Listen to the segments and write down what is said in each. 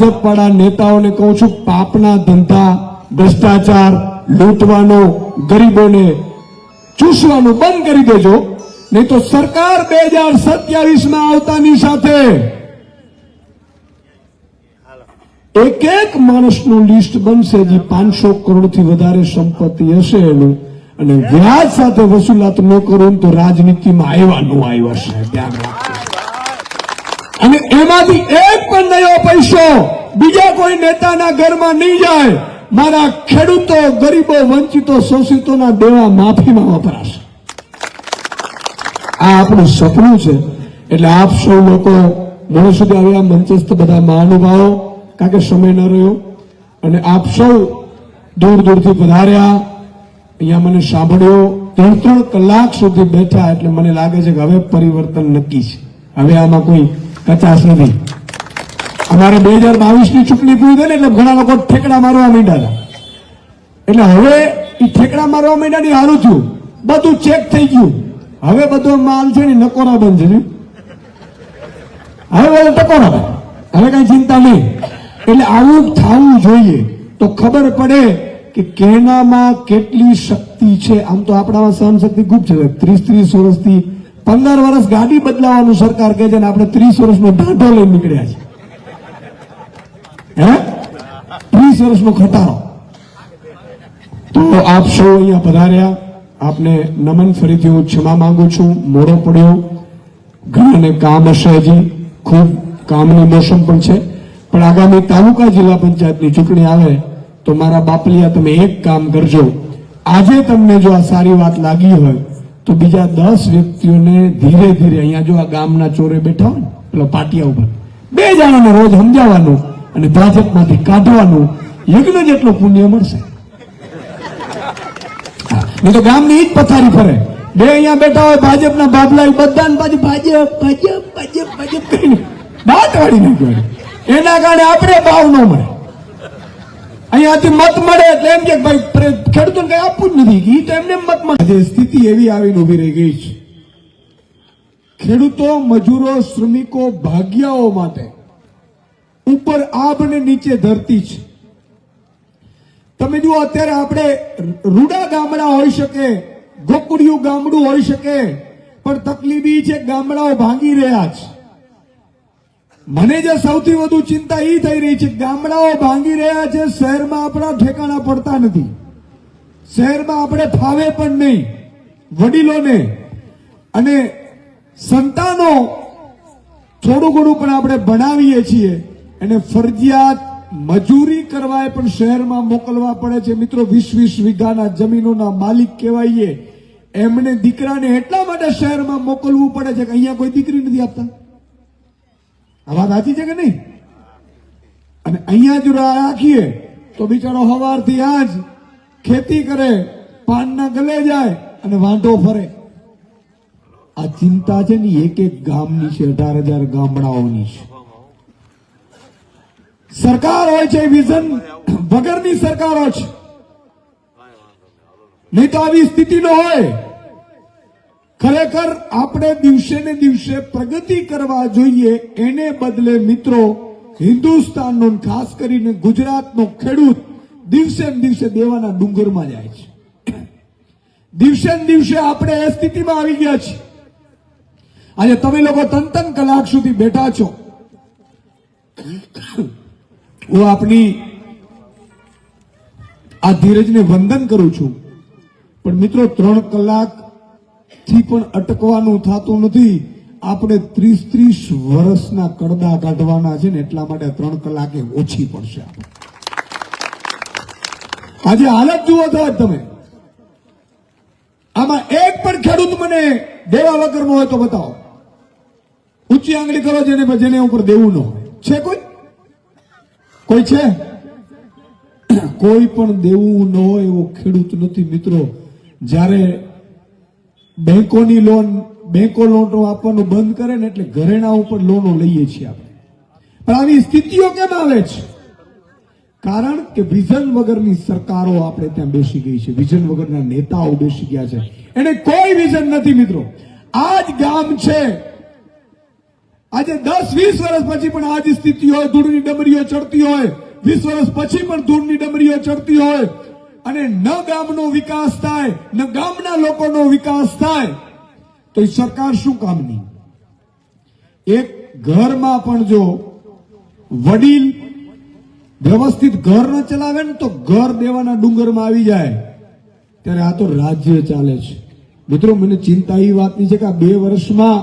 ભાજપ વાળા નેતાઓને કહું છું, પાપના ધંધા, ભ્રષ્ટાચાર, લૂંટવાનો, ગરીબોને ચૂસવાનું બંધ કરી દેજો. નહીં તો સરકાર બે હજાર સત્યાવીસમાં આવતાની સાથે એક એક માણસનું લિસ્ટ બનશે જે પાંચસો કરોડથી વધારે સંપત્તિ હશે એનું. અને વ્યાજ સાથે વસૂલાત ન કરું તો રાજનીતિમાં આવ્યા ન આવ્યા સાહેબ. ધ્યાન રાખજો અને એમાંથી એક પણ નયો પૈસો બીજા કોઈ નેતાના ઘરમાં નહીં જાય. મારા ખેડૂતો, ગરીબો, વંચિતો, શોષિતોના દેવા માફીમાં વપરાશે. આ આપણું સપનું છે. એટલે આપ સૌ લોકો મને સુધી આવ્યા મંચસ્થ બધા મહાનુભાવો, કારણ કે સમય ન રહ્યો. અને આપ સૌ દૂર દૂરથી પધાર્યા. અહીંયા મને સાંભળ્યો. ત્રણ ત્રણ કલાક સુધી બેઠા એટલે મને લાગે છે કે હવે પરિવર્તન નક્કી છે. હવે આમાં કોઈ કચાશ નથી. અમારે બે હજાર બાવીસની ચૂંટણી પૂરી થઈ એટલે ઘણા લોકો ઠેકડા મારવા માંડ્યા એટલે હવે એ ઠેકડા મારવા માંડ્યા ને સારું થયું. બધું ચેક થઈ ગયું. હવે બધો માલ છે ને નકોરા બંધ હવે બધો ટકોરા હવે કઈ ચિંતા નહીં. એટલે આવું થવું જોઈએ. તો ખબર પડે કે કેનામાં કેટલી શક્તિ છે. આમ તો આપણામાં સહન શક્તિ ખૂબ છે. ત્રીસ ત્રીસ વર્ષથી પંદર વર્ષ ગાડી બદલાવાનું સરકાર કહે છે ને આપણે ત્રીસ વર્ષનો ઢાંઢો લઈને નીકળ્યા છે. હે? ત્રીસ વર્ષનો ખટારો. તો આપ સૌ અહીંયા પધાર્યા. આપને નમન ફરીથી હું ક્ષમા માંગુ છું. મોડો પડ્યો. ઘણાને કામ હશે હજી. ખૂબ કામની મોસમ પણ છે. પણ આગામી તાલુકા જિલ્લા પંચાયતની ચૂંટણી આવે તો મારા બાપલિયા, તમે એક કામ કરજો. આજે તમને જો આ સારી વાત લાગી હોય તો બીજા દસ વ્યક્તિઓને ધીરે ધીરે અહીંયા જો આ ગામના ચોરે બેઠા હોય ને, પેલો પાટિયા ઉપર, બે જણાને રોજ સમજાવવાનું અને ભાજપમાંથી કાઢવાનું, યજ્ઞ જેટલો પુણ્ય મળશે. નહીં તો ગામની જ પથારી ફરે. બે અહીંયા બેઠા હોય, ભાજપના બાબલા બધાને પાછું ભાજપ ભાજપ ભાજપ ભાજપ કરીને દાંત વાળી નાખ્યો એના કારણે આપણે ભાવ ન મળે. અહીંયાથી મત મળે એટલે એમ કે ભાઈ ખેડૂતોને કઈ આપવું જ નથી. ઈ તો એમને મત મળે. સ્થિતિ એવી આવીને ઊભી રહી ગઈ છે. ખેડૂતો, મજૂરો, શ્રમિકો, ભાગ્યાઓ માટે ઉપર આબ ને નીચે ધરતી છે. તમે જુઓ, અત્યારે આપણે રૂડા ગામડા હોઈ શકે, ગોકુડિયું ગામડું હોઈ શકે, પણ તકલીફ છે ગામડાઓ ભાંગી રહ્યા છે. મને જે સૌથી વધુ ચિંતા એ થઈ રહી છે, ગામડાઓ ભાંગી રહ્યા છે, શહેરમાં આપણા ઠેકાણા પડતા નથી. શહેરમાં આપણે ફાવે પણ નહીં, વડીલોને અને સંતાનો થોડું ઘણું પણ આપણે ભણાવીએ છીએ અને ફરજિયાત મજૂરી કરવા પણ શહેરમાં મોકલવા પડે છે. મિત્રો, વીસ વીસ વીઘાના જમીનોના માલિક કહેવાઈએ. એમને દીકરાને એટલા માટે શહેરમાં મોકલવું પડે છે કે અહીંયા કોઈ દીકરી નથી આપતા. આ વાત સાચી છે કે નહીં? અને અહીંયા જો રાખીએ તો બિચારો સવારથી આજ ખેતી કરે, પાનના ગલે જાય અને વાંધો ફરે. આ ચિંતા છે ને એક એક ગામની છે, અઢાર હજાર ગામડાઓની છે. સરકાર હોય છે વિઝન વગરની સરકારો છે. નહીં તો આવી સ્થિતિ ન હોય. ખરેખર આપણે દિવસે ને દિવસે પ્રગતિ કરવા જોઈએ, એને બદલે મિત્રો, હિન્દુસ્તાનનો ખાસ કરીને ગુજરાતનો ખેડૂત દિવસે દિવસે દેવાના ડુંગરમાં જાય છે. દિવસે દિવસે આપણે એ સ્થિતિમાં આવી ગયા છીએ. આજે તમે લોકો ત્રણ ત્રણ કલાક સુધી બેઠા છો. હું આપની આ ધીરજને વંદન કરું છું. પણ મિત્રો, ત્રણ કલાક થી પણ અટકવાનું થતું નથી. આપણે ત્રીસ ત્રીસ વર્ષના કડદા કાઢવાના છે ને એટલા માટે ત્રણ કલાકે ઓછી પડશે આજે હાલત જુઓ સાહેબ તમે. આમાં એક પણ ખેડૂત મને દેવા વગરનો હોય તો બતાવો. ઊંચી આંગળી કરો જેને જેને ઉપર દેવું ન હોય. છે કોઈ? કોઈ છે? કોઈ પણ દેવું ન હોય એવો ખેડૂત નથી, મિત્રો. જ્યારે બેંકોની લોન, બેંકો લોન આપવાનું બંધ કરે ને એટલે ઘરેણા ઉપર લોનો લઈએ છીએ આપણે. પણ આવી સ્થિતિઓ કેમ આવે છે? કારણ કે વિઝન વગરની સરકારો આપણે ત્યાં બેસી ગઈ છે. વિઝન વગરના નેતાઓ બેસી ગયા છે. એને કોઈ વિઝન નથી મિત્રો. આ જ ગામ છે. આજે દસ, વીસ વર્ષ પછી પણ આ જ સ્થિતિ હોય ધૂળની ડમરીઓ ચડતી હોય. વીસ વર્ષ પછી પણ ધૂળની ડમરીઓ ચડતી હોય. અને ન ગામનો વિકાસ થાય, ન ગામના લોકોનો વિકાસ થાય, તો એ સરકાર શું કામની એક ઘરમાં પણ જો વડીલ વ્યવસ્થિત ઘર ન ચલાવે ને તો ઘર દેવાના ડુંગરમાં આવી જાય, ત્યારે આ તો રાજ્ય ચાલે છે. મિત્રો, મને ચિંતા એ વાતની છે કે આ બે વર્ષમાં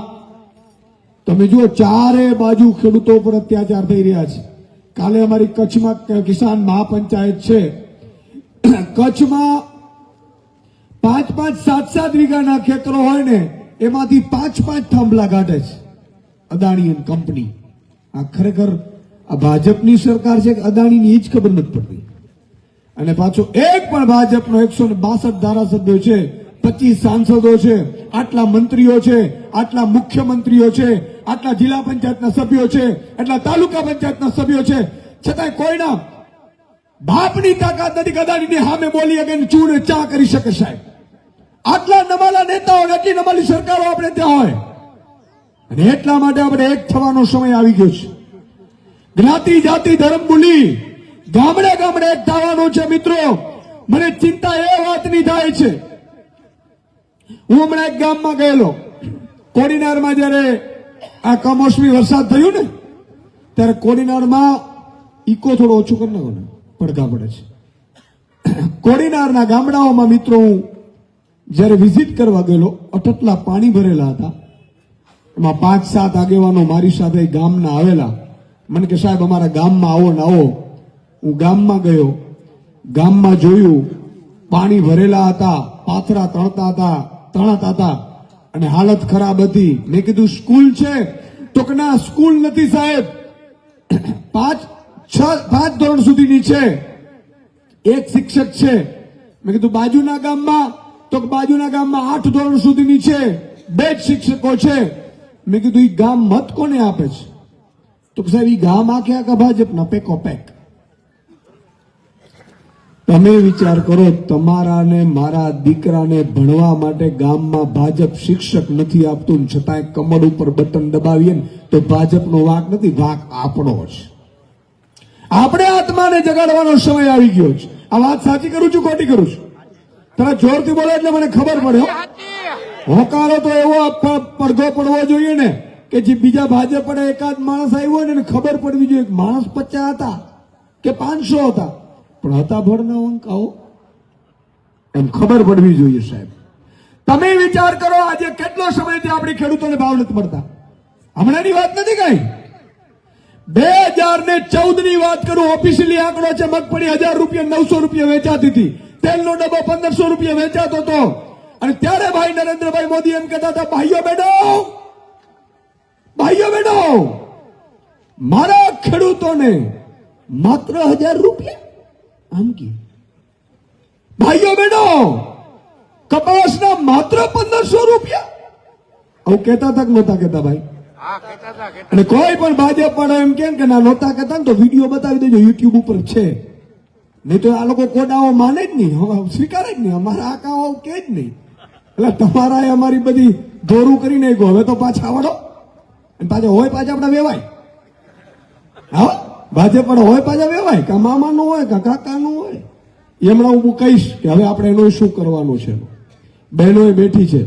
તમે જુઓ, ચારે બાજુ ખેડૂતો પર અત્યાચાર થઈ રહ્યા છે. કાલે અમારી કચ્છમાં કિસાન મહાપંચાયત છે. કચ્છમાં પાંચ પાંચ સાત સાત વીઘાના ખેતરો હોય ને, એમાંથી પાંચ પાંચ થાંભલા કાઢે છે અદાણી કંપની. આ ખરેખર આ ભાજપની સરકાર છે કે અદાણીની એ જ ખબર નથી પડતી. અને પાછો એક પણ ભાજપનો એકસો ને બાસઠ ધારાસભ્યો છે, પચીસ સાંસદો છે, આટલા મંત્રીઓ છે, આટલા મુખ્યમંત્રીઓ છે, આટલા જિલ્લા પંચાયતના સભ્યો છે એટલા તાલુકા પંચાયતના સભ્યો છે. છતાંય કોઈના બાપની તાકાત નથી કદાચ સામે બોલી શકે ચૂડ ચા કરી શકે સાહેબ. આટલા નમાલા નેતાઓ આટલી નમાલી સરકારો આપણે ત્યાં હોય. અને એટલા માટે આપણે એક થવાનો સમય આવી ગયો છે. જ્ઞાતિ, જાતિ, ધર્મ ભૂલી ગામડે ગામડે એક થવાનો છે મિત્રો. મને ચિંતા એ વાતની થાય છે. હું હમણાં એક ગામમાં ગયેલો. કોડીનારમાં જ્યારે આ કમોસમી વરસાદ થયું ને, ત્યારે કોડીનારમાં ઇકો થોડો ઓછો કરી નાખો ને. પડઘા પડે છે. કોડીનારના ગામડાઓમાં મિત્રો, હું જ્યારે વિઝિટ કરવા ગયેલો, અટટલા પાણી ભરેલા હતા. એમાં પાંચ, સાત આગેવાનો મારી સાથે ગામના આવેલા. મને કે, સાહેબ, અમારા ગામમાં આવો ને આવો. હું ગામમાં ગયો. ગામમાં જોયું, પાણી ભરેલા હતા, પાથરા તણતા હતા, તણાતા હતા. અને હાલત ખરાબ હતી. મેં કીધું, સ્કૂલ છે. તો કે, ના, સ્કૂલ નથી સાહેબ. પાંચ છ પાંચ ધોરણ સુધીની છે. એક શિક્ષક છે. મેં કીધું, બાજુના ગામમાં, તો બાજુના ગામમાં આઠ ધોરણ સુધીની છે. બે જ શિક્ષકો છે. મેં કીધું એ ગામ મત કોને આપે છે? તો સાહેબ એ ગામ આખે આખા ભાજપના પેકો પેક. તમે વિચાર કરો તમારા ને મારા દીકરાને ભણવા માટે ગામમાં ભાજપ શિક્ષક નથી આપતું છતાંય કમળ ઉપર બટન દબાવીએ ને તો ભાજપનો વાંક નથી, વાંક આપણો છે આપણે આત્માને જગાડવાનો સમય આવી ગયો છે. આ વાત સાચી કરું છું, ખોટી કરું છું? તમે જોરથી બોલો એટલે મને ખબર પડે હોકારો તો એવો પડઘો પડવો જોઈએ ને કે જે બીજા ભાજપ પડે એકાદ માણસ આવ્યો ને ખબર પડવી જોઈએ. માણસ પચાસ હતા કે પાંચસો હતા. પણ હતા ભરના અંક આવો. એમ ખબર પડવી જોઈએ, સાહેબ. તમે વિચાર કરો, આજે કેટલો સમયથી આપણી ખેડૂતોને ભાવ નથી મળતા? હમણાંની વાત નથી કઈ? બે હજાર ને ચૌદની વાત કરું ઓફિશિયલી આંકડો છે મગફળી હજાર રૂપિયા, નવસો રૂપિયા વેચાતી હતી. તેલનો ડબ્બો પંદરસો રૂપિયા વેચાતો હતો. અને ત્યારે ભાઈ નરેન્દ્રભાઈ મોદી એમ કહેતા હતા, ભાઈઓ બેડો ભાઈઓ બેડો મારા ખેડૂતોને માત્ર હજાર રૂપિયા? આમ કે? ભાઈઓ બેડો કપાસના માત્ર પંદરસો રૂપિયા? આવું કહેતા તક નહોતા કહેતા ભાઈ. અને કોઈ પણ ભાજપ પણ એમ કેમ કે ના નહોતા કહેતા ને તો વીડિયો બતાવી દેજો યુટ્યુબ ઉપર છે. નહીં તો આ લોકો કોડાઓ માને જ નહીં સ્વીકારે જ નહીં અમારા આકાઓ કે જ નહીં. એટલે તમારા અમારી બધી દોરું કરી નાખ્યું હવે તો પાછા આવડો. અને પાછા હોય પાછા આપણે વેવાય. હા ભાજપ પણ હોય પાછા વેવાય કા મામાનું હોય કા કાકાનું હોય. એમણે હું કહીશ કે હવે આપણે એનું શું કરવાનું છે? બહેનોએ બેઠી છે.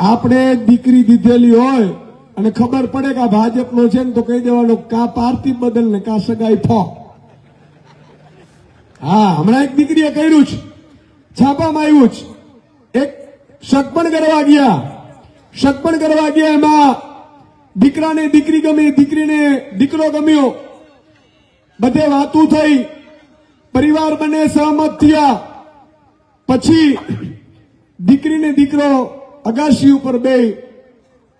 આપણે દીકરી દીધેલી હોય અને ખબર પડે કે આ ભાજપનો છે ને તો કહી દેવાનું કા પાર્ટી બદલ ને કા સગાઈ ફો. હા, હમણાં એક દીકરીએ કર્યું છે. છાપામાં આવ્યું છે. એક સગપણ કરવા ગયા. સગપણ કરવા ગયા એમાં દીકરાને દીકરી ગમી, દીકરીને દીકરો ગમ્યો. બધે વાતું થઈ. પરિવાર બંને સહમત થયા. પછી દીકરીને દીકરો અગાશી ઉપર બે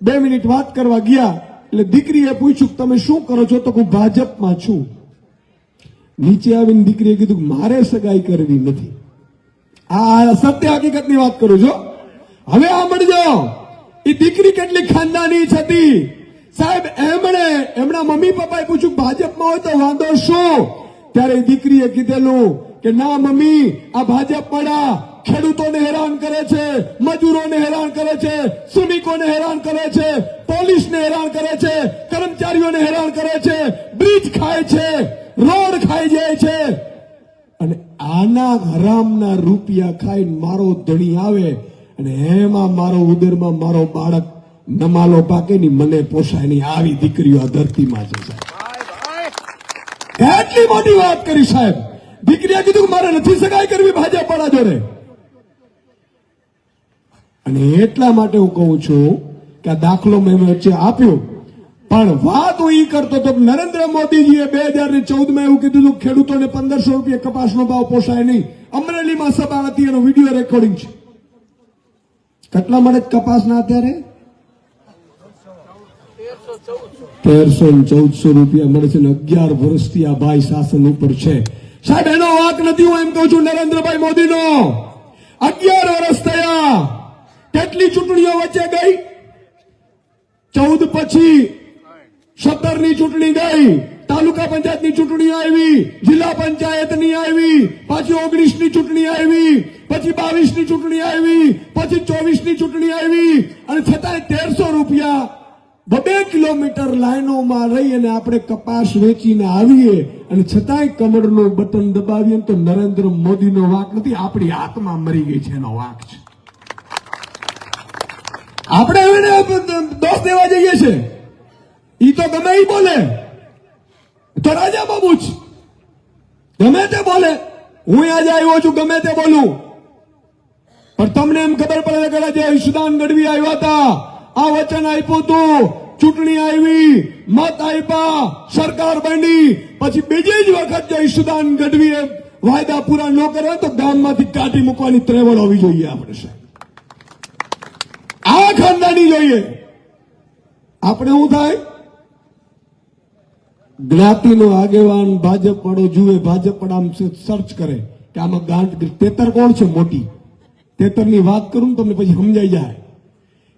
બે મિનિટ વાત કરવા ગયા, એટલે દીકરીએ પૂછ્યું તમે શું કરો છો? તો હું ભાજપમાં છું. નીચે આવીને દીકરીએ કીધું મારે સગાઈ કરવી નથી. આ સત્ય હકીકતની વાત કરું છું. હવે સાંભળજો એ દીકરી કેટલી ખાનદાની હતી. સાહેબ, એમણે, એમના મમ્મી પપ્પાએ પૂછ્યું ભાજપમાં હોય તો વાંધો શું? ત્યારે દીકરીએ કીધેલું કે ના મમ્મી, આ ભાજપ વાળા ખેડૂતોને હેરાન કરે છે, મજૂરોને હેરાન કરે છે, શ્રમિકોને હેરાન કરે છે, પોલીસને હેરાન કરે છે, કર્મચારીઓને હેરાન કરે છે, બ્રિજ ખાય છે, રોડ ખાઈ જાય છે. અને આના હરામના રૂપિયા ખાઈને મારો ધણી આવે અને એમાં મારો ઉદરમાં મારો બાળક નમાલો પાકે ની મને પોસાય નહીં આવી દીકરીઓ આ ધરતીમાં છે એટલી મોટી વાત કરી, સાહેબ. દીકરીએ કીધું કે મારે નથી સગાઈ કરવી ભાજપ વાળા જોડે. અને એટલા માટે હું કહું છું કે આ દાખલો મેં વચ્ચે આપ્યો. પણ વાત હું એ કરતો હતો નરેન્દ્ર મોદીજીએ બે હજાર ને ચૌદમાં એવું કીધું હતું ખેડૂતોને પંદરસો રૂપિયા કપાસનો ભાવ પોસાય નહીં. અમરેલીમાં સભા હતી, એનો વીડિયો રેકોર્ડિંગ છે. કેટલા મળે કપાસના અત્યારે? તેરસો ને ચૌદસો રૂપિયા મળે છે ને અગિયાર વર્ષથી આ ભાઈ શાસન ઉપર છે. સાહેબ, એનો વાંક નથી, હું એમ કહું છું, નરેન્દ્રભાઈ મોદીનો. અગિયાર વર્ષ થયા. કેટલી ચૂંટણીઓ વચ્ચે ગઈ? ચૌદ પછી સત્તરની ચૂંટણી ગઈ, તાલુકા પંચાયતની ચૂંટણી આવી, જિલ્લા પંચાયતની આવી, પાછી ઓગણીસની ચૂંટણી આવી, પછી બાવીસની ચૂંટણી આવી, પછી ચોવીસની ચૂંટણી આવી, અને છતાંય તેરસો રૂપિયા બબે કિલોમીટર લાઈનોમાં રહી અને આપણે કપાસ વેચીને આવીએ, અને છતાંય કમળનું બટન દબાવીએ તો નરેન્દ્ર મોદીનો વાંક નથી, આપણી આત્મા મરી ગઈ છે એનો વાક છે. આપણે એને દોષ દેવા જઈએ છે ઈ તો ગમે ઈ બોલે. તો રાજા બાબુ જ. ગમે તે બોલે. હું આજે આવ્યો છું, ગમે તે બોલું. પણ તમને એમ ખબર પડે કે જે ઈશુદાન ગઢવી આવ્યા હતા. આ વચન આપ્યું હતું. ચૂંટણી આવી, મત આપ્યા, સરકાર બની. પછી બીજી જ વખત જો ઈશુદાન ગઢવીએ વાયદા પૂરા ન કર્યા તો ગામમાંથી કાઢી મૂકવાની ત્રેવડ હોવી જોઈએ આપણે, સાહેબ. આ ખાનદાની જોઈએ આપણે શું થાય? જ્ઞાતિનો આગેવાન ભાજપ વાળો જુએ ભાજપ આમ સર્ચ કરે કે આમાં ગાંઠ તેતર કોણ છે મોટી? તેતરની વાત કરું તમને પછી સમજાઈ જાય.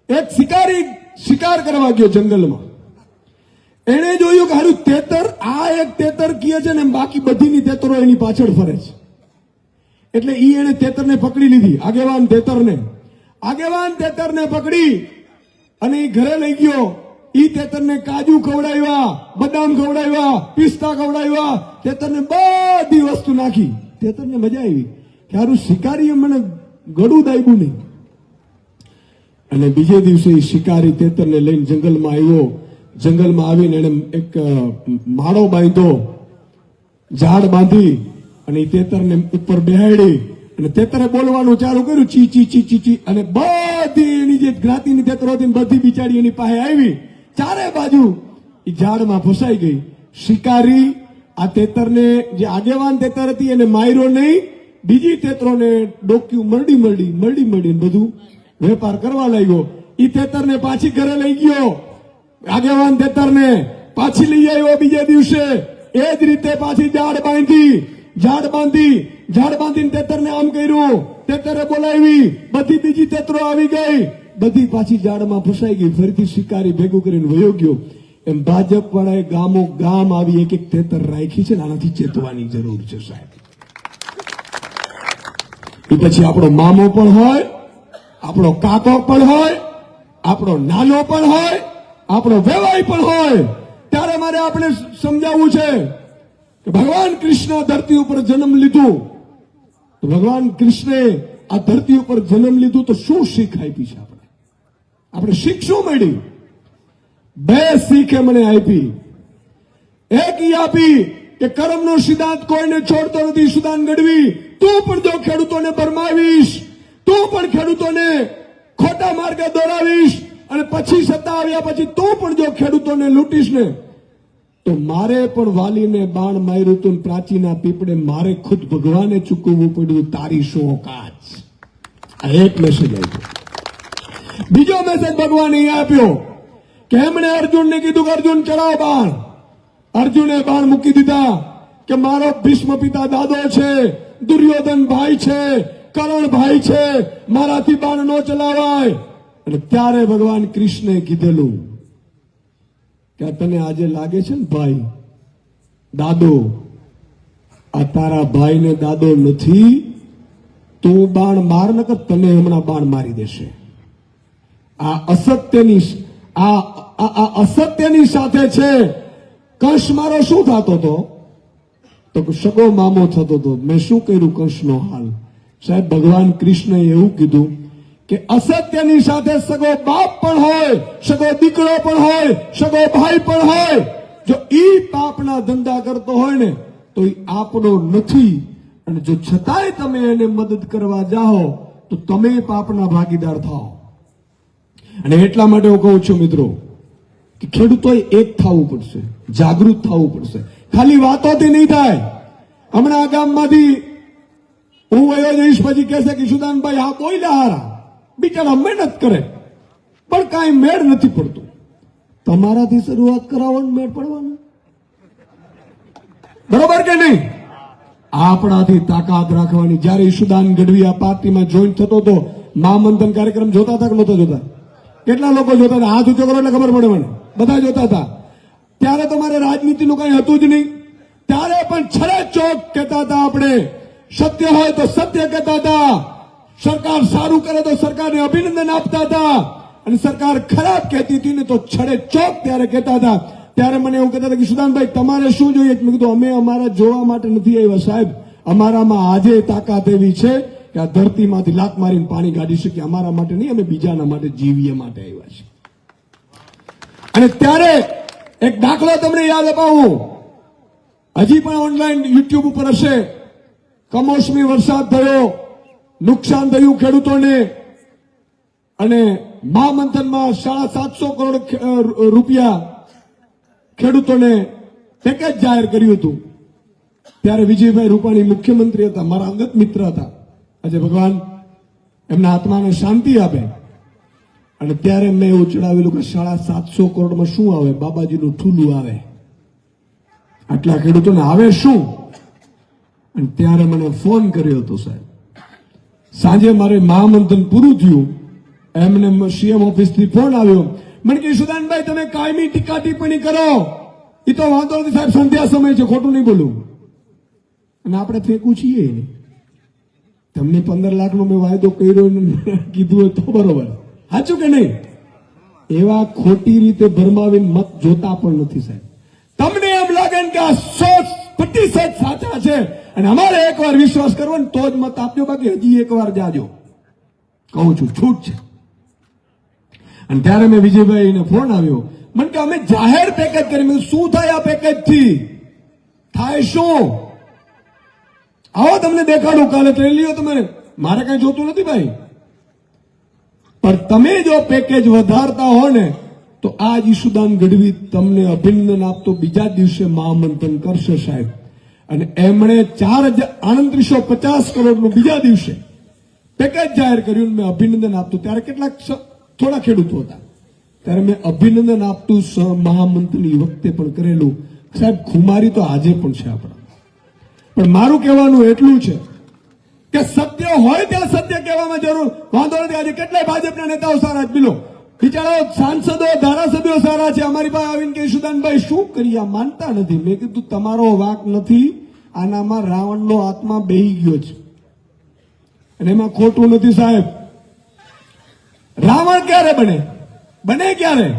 એક શિકારી શિકાર કરવા ગયો જંગલમાં. એણે જોયું કે હારું, તેતર, આ એક તેતર કીએ છે ને બાકી બધીની તેતરો એની પાછળ ફરે છે. એટલે ઈ એણે તેતરને પકડી લીધી, આગેવાન તેતરને. આગેવાન તેતરને પકડી અને ઘરે લઈ ગયો. ઈ તેતરને કાજુ ખવડાવ્યા, બદામ ખવડાવ્યા, પિસ્તા ખવડાવ્યા. તેતરને બધી વસ્તુ નાખી. તેતરને મજા આવી. કે હારું શિકારીએ મને ગળું દાયબું નહીં. અને બીજે દિવસે એ શિકારી તેતરને લઈને જંગલમાં આવ્યો. જંગલમાં આવીને એને એક માળો બાંધ્યો. ઝાડ બાંધી અને તેતરને ઉપર બેહાડી. અને તેતરે બોલવાનું ચાલુ કર્યું, ચી ચી ચી ચી ચી, અને બધી એની જે જ્ઞાતિની તેતરો હતી બધી બિચારી એની પાસે આવી. ચારે બાજુ એ ઝાડમાં ફસાઈ ગઈ. શિકારી, આ તેતરને જે આગેવાન તેતર હતી એને માર્યો નહીં. બીજી તેતરોને ડોક્યું મરડી મરડી મરડી મરડી બધું વેપાર કરવા લાગ્યો. એ તેતરને પાછી ઘરે લઈ ગયો. આગેવાન તેતરને પાછી લઈ આવ્યો બીજે દિવસે. એ જ રીતે પાછી ઝાડ બાંધી ઝાડ બાંધી ઝાડ બાંધીને તેતરને આમ કર્યું. તેતરે બોલાવી. બધી બીજી તેતરો આવી ગઈ. બધી પાછી ઝાડમાં ફસાઈ ગઈ. ફરીથી શિકારી ભેગું કરીને વયો ગયો. એમ ભાજપ વાળાએ ગામો ગામ આવી એક એક તેતર રાખી છે આનાથી ચેતવાની જરૂર છે સાહેબ. એ પછી આપણો મામો પણ હોય, આપણો કાકો પણ હોય, આપણો નાનો પણ હોય, આપણો વેવાય પણ હોય. ત્યારે મારે આપણે સમજાવવું છે કે ભગવાન કૃષ્ણ ધરતી ઉપર જન્મ લીધું. ભગવાન કૃષ્ણે આ ધરતી ઉપર જન્મ લીધું તો શું શીખ આપી છે આપણે? આપણે શીખ શું મળી બે શીખે મને આપી. એક ઈ આપી કે કર્મનો સિદ્ધાંત કોઈને છોડતો નથી સુદાન ગઢવી તું પણ જો ખેડૂતોને ભરમાવીશ, તું પણ ખેડૂતોને ખોટા માર્ગે દોરાવીશ અને પછી સત્તા આવ્યા પછી તું પણ જો ખેડૂતોને લૂંટીશ ને તો મારે પણ વાલીને બાણ માર્યું હતું પ્રાચીના પીપળે મારે ખુદ ભગવાને ચૂકવવું પડ્યું, તારી શો કાચ આ એક મેસેજ આવ્યો બીજો મેસેજ ભગવાને આપ્યો કે એમણે અર્જુનને કીધું અર્જુન, ચડાવ બાણ. અર્જુને બાણ મૂકી દીધા કે, મારો ભીષ્મ પિતા દાદો છે, દુર્યોધન ભાઈ છે, કરણ ભાઈ છે, મારાથી બાણ ન ચલાવાય. અને ત્યારે ભગવાન કૃષ્ણે કીધેલું કે તને આજે લાગે છે ને ભાઈ, દાદો, આ તારા ભાઈને દાદો નથી, તું બાણ માર નકર તને હમણાં બાણ મારી દેશે. આ અસત્યની આ અસત્યની સાથે છે. કંસ મારો શું થતો હતો? તો સગો મામો થતો હતો. મેં શું કર્યું કંસનો હાલ? સાહેબ, ભગવાન કૃષ્ણએ એવું કીધું કે અસત્યની સાથે સગો બાપ પણ હોય, સગો દીકરો પણ હોય, સગો ભાઈ પણ હોય, જો ઈ પાપના ધંધા કરતો હોય ને, તો એ આપણો નથી. અને જો છતાંય તમે એને મદદ કરવા જાઓ, તો તમે પાપના ભાગીદાર થાઓ. અને એટલા માટે હું કહું છું મિત્રો, કે ખેડૂતોએ એક થવું પડશે, જાગૃત થવું પડશે. ખાલી વાતોથી નહીં થાય. હમણાં ગામમાંથી હું વયો જઈશ, પછી કહેશે કે, સુદાનભાઈ, આ બોલ્યા હારા. બિચારા મહેનત કરે, પણ કાંઈ મેળ નથી પડતું. તમારાથી શરૂઆત કરાવવાનું મેળ પડવાનું. બરોબર કે નહીં? આપણાથી તાકાત રાખવાની જ્યારે ઈશુદાન ગઢવી આ પાર્ટીમાં જોઈન થતો હતો મહામંથન કાર્યક્રમ જોતા હતા કે નહોતા જોતા? કેટલા લોકો જોતા હતા? હાથ ઊંચો એટલે ખબર પડે મને. બધા જોતા હતા. ત્યારે તમારે રાજનીતિનું કઈ હતું જ નહીં. ત્યારે પણ છરે ચોક કહેતા હતા આપણે. સત્ય હોય તો સત્ય કહેતા હતા. સરકાર સારું કરે તો સરકારને અભિનંદન આપતા હતા. અને સરકાર ખરાબ કહેતી હતી ને તો છડે ચોક ત્યારે કહેતા હતા. ત્યારે મને એવું કહેતા હતા કે, સુદાનભાઈ, તમારે શું જોઈએ? મેં કીધું, અમે અમારા જોવા માટે નથી આવ્યા, સાહેબ. અમારામાં આજે તાકાત એવી છે કે આ ધરતીમાંથી લાત મારીને પાણી કાઢી શકીએ. અમારા માટે નહીં, અમે બીજાના માટે જીવીએ માટે આવ્યા છે અને ત્યારે એક દાખલો તમને યાદ અપાવું. હજી પણ ઓનલાઈન યુટ્યુબ ઉપર હશે. કમોસમી વરસાદ થયો. નુકસાન થયું ખેડૂતોને અને મહામંથનમાં સાડા સાતસો કરોડ રૂપિયા ખેડૂતોને પેકેજ જાહેર કર્યું હતું. ત્યારે વિજયભાઈ રૂપાણી મુખ્યમંત્રી હતા, મારા અંગત મિત્ર હતા. આજે ભગવાન એમના આત્માને શાંતિ આપે. અને ત્યારે મેં એવું ચડાવેલું કે સાડા સાતસો કરોડમાં શું આવે? બાબાજીનું ઠૂલું આવે. આટલા ખેડૂતોને આવે શું? અને ત્યારે મને ફોન કર્યો હતો સાહેબ. સાંજે મારે મહામંથન પૂરું થયું, એમને સીએમ ઓફિસથી ફોન આવ્યો. મને કે સુદાનભાઈ, તમે કાયમી ટીકા ટિપ્પણી કરો. એ તો વાંધો નથી સાહેબ, સંધ્યા સમય છે, ખોટું નહીં બોલું. અને આપણે ફેંકું છીએ તમને પંદર લાખનો મેં વાયદો કર્યો ને કીધું હોય તો બરોબર. સાચું કે નહીં? એવા ખોટી રીતે ભરમાવીને મત જોતા પણ નથી સાહેબ. તમને એમ લાગે ને કે આ સો પ્રતિશત સાચા છે. અને અમારે એકવાર વિશ્વાસ કરવો ને તો જ મત આપજો. બાકી હજી એકવાર જાજો. કહું છું, છૂટ છે. અને ત્યારે મેં વિજયભાઈને ફોન આવ્યો. મને કે અમે જાહેર પેકેજ કરી. શું થાય આ પેકેજથી? થાય શું? આવો તમને દેખાડું. કાલે ટ્રેન લ્યો તમે. મારે કઈ જોતું નથી ભાઈ. પણ તમે જો પેકેજ વધારતા હો ને તો આ જ ઈશુદાન ગઢવી તમને અભિનંદન આપતો બીજા દિવસે મહામંથન કરશે સાહેબ. અને એમણે ચાર હજાર આડત્રીસો પચાસ કરોડનું બીજા દિવસે પેકેજ જાહેર કર્યું મેં અભિનંદન આપતું. ત્યારે કેટલાક થોડા ખેડૂતો હતા. ત્યારે મેં અભિનંદન આપતું સ મહામંત્રની વખતે પણ કરેલું. સાહેબ, ખુમારી તો આજે પણ છે આપણા. પણ મારું કહેવાનું એટલું છે કે સત્ય હોય ત્યાં સત્ય કહેવામાં જરૂર. વાંધો નથી, આજે કેટલાય ભાજપના નેતાઓ સારા જ. બિલો. બિચારાઓ સાંસદો, ધારાસભ્યો સારા છે, અમારી પાસે આવીને કે સુદાનભાઈ, શું કરીએ માનતા નથી. મેં કીધું, તમારો વાક નથી. આનામાં રાવણનો આત્મા બેહી ગયો છે. અને એમાં ખોટું નથી, સાહેબ. રાવણ ક્યારે બને? બને ક્યારે?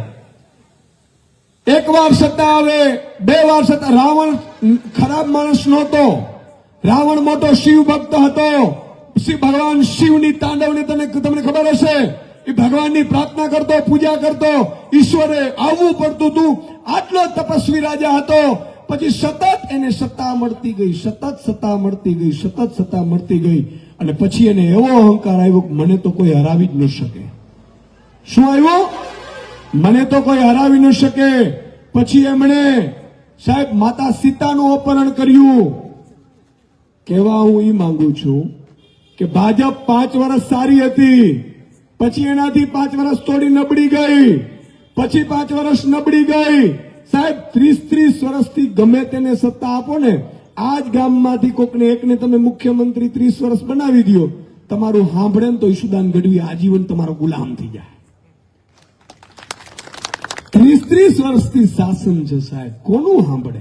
એક વાર સત્તા આવે, બે વાર સત્તા. રાવણ ખરાબ માણસ નહોતો. રાવણ મોટો શિવ ભક્ત હતો. શિવ ભગવાન શિવની તાંડવની તમને તમને ખબર હશે? એ ભગવાનની પ્રાર્થના કરતો, પૂજા કરતો, ઈશ્વરે આવવું પડતું હતું આટલો તપસ્વી રાજા હતો. પછી સતત એને સત્તા મળતી ગઈ, સતત સત્તા મળતી ગઈ, સતત સત્તા મળતી ગઈ. અને પછી એને એવો અહંકાર આવ્યો કે મને તો કોઈ હરાવી જ ન શકે. શું આવ્યો? મને તો કોઈ હરાવી ન શકે. પછી એમણે સાહેબ માતા સીતાનું અપહરણ કર્યું. કહેવા હું એ માંગુ છું કે ભાજપ પાંચ વર્ષ સારી હતી. પછી એનાથી પાંચ વર્ષ થોડી નબળી ગઈ. પછી પાંચ વર્ષ નબળી ગઈ. સાહેબ, ત્રીસ ત્રીસ વર્ષથી ગમે તેને સત્તા આપો ને, આ જ ગામમાંથી કોકને એકને તમે મુખ્યમંત્રી ત્રીસ વર્ષ બનાવી દો તમારું સાંભળે ને તો ઈશુદાન ગઢવી આજીવન તમારો ગુલામ થઈ જાય. ત્રીસ ત્રીસ વર્ષથી શાસન છે સાહેબ. કોનું સાંભળે?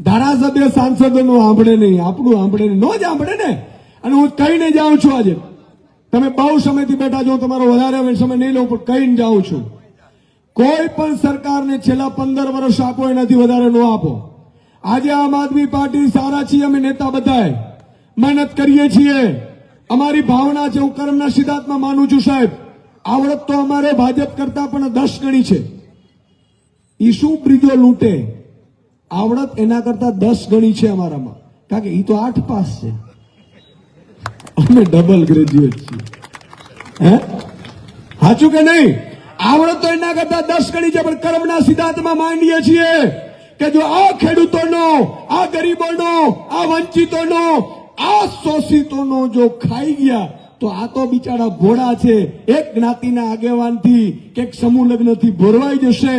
ધારાસભ્ય સાંસદોનું સાંભળે નહીં. આપણું સાંભળે નહીં. નો જ સાંભળે ને. અને હું કહીને જાઉં છું આજે તમે બહુ સમયથી બેઠા છો, તમારો વધારે સમય નહીં લઉં, પણ કહીને જાઉં છું. કોઈ પણ સરકારને છેલ્લા પંદર વર્ષ આપો, એનાથી વધારે નો આપો. આજે આમ આદમી પાર્ટી સારા છીએ, અમે નેતા બધાએ મહેનત કરીએ છીએ. અમારી ભાવના છે, હું કર્મના સિદ્ધાંતમાં માનું છું, સાહેબ. આવડત તો અમારે ભાજપ કરતા પણ દસ ગણી છે. એ શું બ્રિજો લૂંટે? આવડત એના કરતા દસ ગણી છે અમારામાં. કારણ કે એ તો આઠ પાસ છે. અમે ડબલ ગ્રેજ્યુએટ છીએ. હે? સાચું કે નહીં? આવડત તો એના કરતા દસ ગણી છે, પણ કર્મના સિદ્ધાંતમાં માંડીએ છીએ કે જો આ ખેડૂતોનો, આ ગરીબોનો, આ વંચિતોનો, આ શોષિતોનો જો ખાઈ ગયા, તો આ તો બિચારા ભોળા છે. એક જ્ઞાતિના આગેવાનથી કે એક સમૂહ લગ્નથી ભોરવાઈ જશે.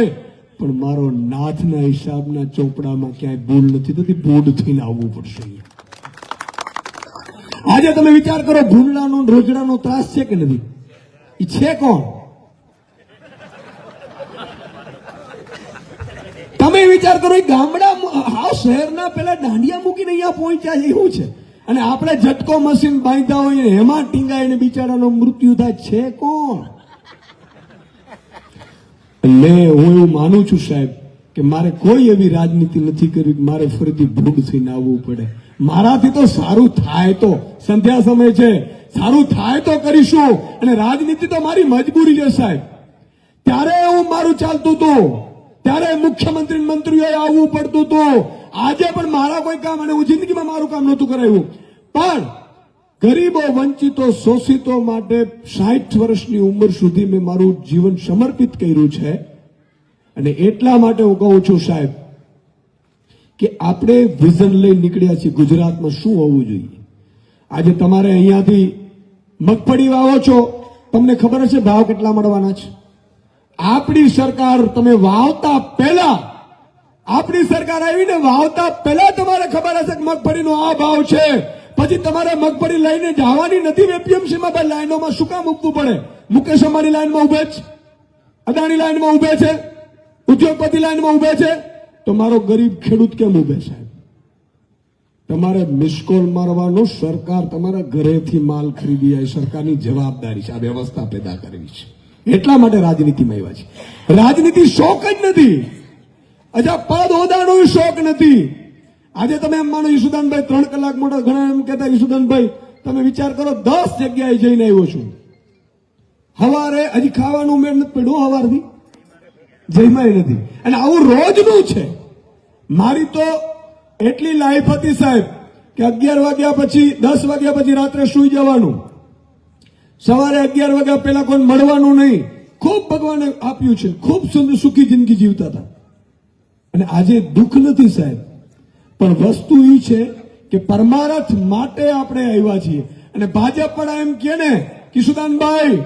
પણ મારો નાથના હિસાબના ચોપડામાં ક્યાંય ભૂલ નથી થતી બોર્ડ થઈને આવવું પડશે આજે તમે વિચાર કરો ભૂંડલાનો રોજડાનો ત્રાસ છે કે નથી? એ છે કોણ? તમે વિચાર કરો એ ગામડા હા શહેરના પેલા દાંડિયા મૂકીને અહીંયા પહોંચ્યા એવું છે? અને આપણે ઝટકો મશીન બાંધતા હોય એમાં ટીંગાઈને બિચારાનો મૃત્યુ થાય, છે કોણ? એટલે હું એવું માનું છું સાહેબ કે મારે કોઈ એવી રાજનીતિ નથી કરવી મારે ફરીથી ભૂડ થઈને આવવું પડે. મારાથી તો સારું થાય તો, સંધ્યા સમય છે. સારું થાય તો કરીશું, અને રાજનીતિ તો મારી મજબૂરી છે સાહેબ. ત્યારે હું મારું ચાલતું હતું. ત્યારે મુખ્યમંત્રી મંત્રીઓ આવવું પડતું હતું. આજે પણ મારા કોઈ કામ અને હું જિંદગીમાં મારું કામ નહોતું કરાયું પણ ગરીબો વંચિતો, શોષિતો માટે સાઠ વર્ષની ઉંમર સુધી મેં મારું જીવન સમર્પિત કર્યું છે. અને એટલા માટે હું કહું છું સાહેબ, કે આપણે વિઝન લઈ નીકળ્યા છીએ. ગુજરાતમાં શું હોવું જોઈએ? આજે તમારે અહીંયાથી મગફળી વાવો છો, તમને ખબર હશે ભાવ કેટલા મળવાના છે. આપણી સરકાર તમે વાવતા પહેલા, આપણી સરકાર આવીને વાવતા પહેલા તમારે ખબર હશે કે મગફળીનો આ ભાવ છે. પછી તમારે મગફળી લઈને જવાની નથી એપીએમસીમાં ભાઈ લાઈનોમાં શું કામ મૂકવું પડે? મુકેશ અમારી લાઈનમાં ઉભે છે. અદાણી લાઈનમાં ઉભે છે. ઉદ્યોગપતિ લાઈનમાં ઉભે છે. તો મારો ગરીબ ખેડૂત કેમ ઉભે સાહેબ? તમારે મિસકોલ મારવાનો સરકાર તમારા ઘરેથી માલ ખરીદી આવી, સરકારની જવાબદારી છે. આ વ્યવસ્થા પેદા કરવી છે. એટલા માટે રાજનીતિમાં આવ્યા છે. રાજનીતિ શોખ જ નથી. અજા પદ હોદાનો શોખ નથી. આજે તમે એમ માનો, ઈસુદાનભાઈ ત્રણ કલાક મોટા ઘણા એમ કહેતા, ઈસુદાનભાઈ, તમે વિચાર કરો, દસ જગ્યાએ જઈને આવ્યો છું. હવારે હજી ખાવાનું મેળ નથી પડ્યું હવારથી. જઈમાં નથી. અને આવું રોજનું છે. મારી તો એટલી લાઈફ હતી સાહેબ કે અગિયાર વાગ્યા પછી, દસ વાગ્યા પછી રાત્રે સુઈ જવાનું. સવારે અગિયાર વાગ્યા પહેલા કોઈ મળવાનું નહીં. ખૂબ ભગવાને આપ્યું છે. ખૂબ સુંદર સુખી જિંદગી જીવતા હતા. અને આજે દુઃખ નથી સાહેબ. પણ વસ્તુ એ છે કે પરમારથ માટે આપણે આવ્યા છીએ. અને ભાજપ પણ એમ કે ને કિશુદાનભાઈ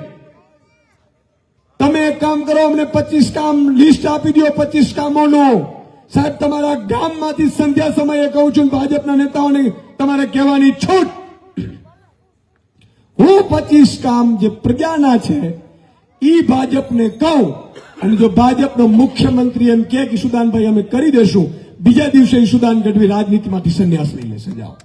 તમે એક કામ કરો, અમને પચીસ કામ લિસ્ટ આપી દો પચીસ કામોનું. સાહેબ, તમારા ગામમાંથી સંધ્યા સમયે કહું છું ભાજપના નેતાઓને તમારે કહેવાની છૂટ. હું પચીસ કામ જે પ્રજાના છે, ઈ ભાજપને કહું અને જો ભાજપનો મુખ્યમંત્રી એમ કે ઈશુદાનભાઈ અમે કરી દેશું, બીજા દિવસે ઈશુદાન ગઢવી રાજનીતિમાંથી સંન્યાસ લઈ લેશે જાઓ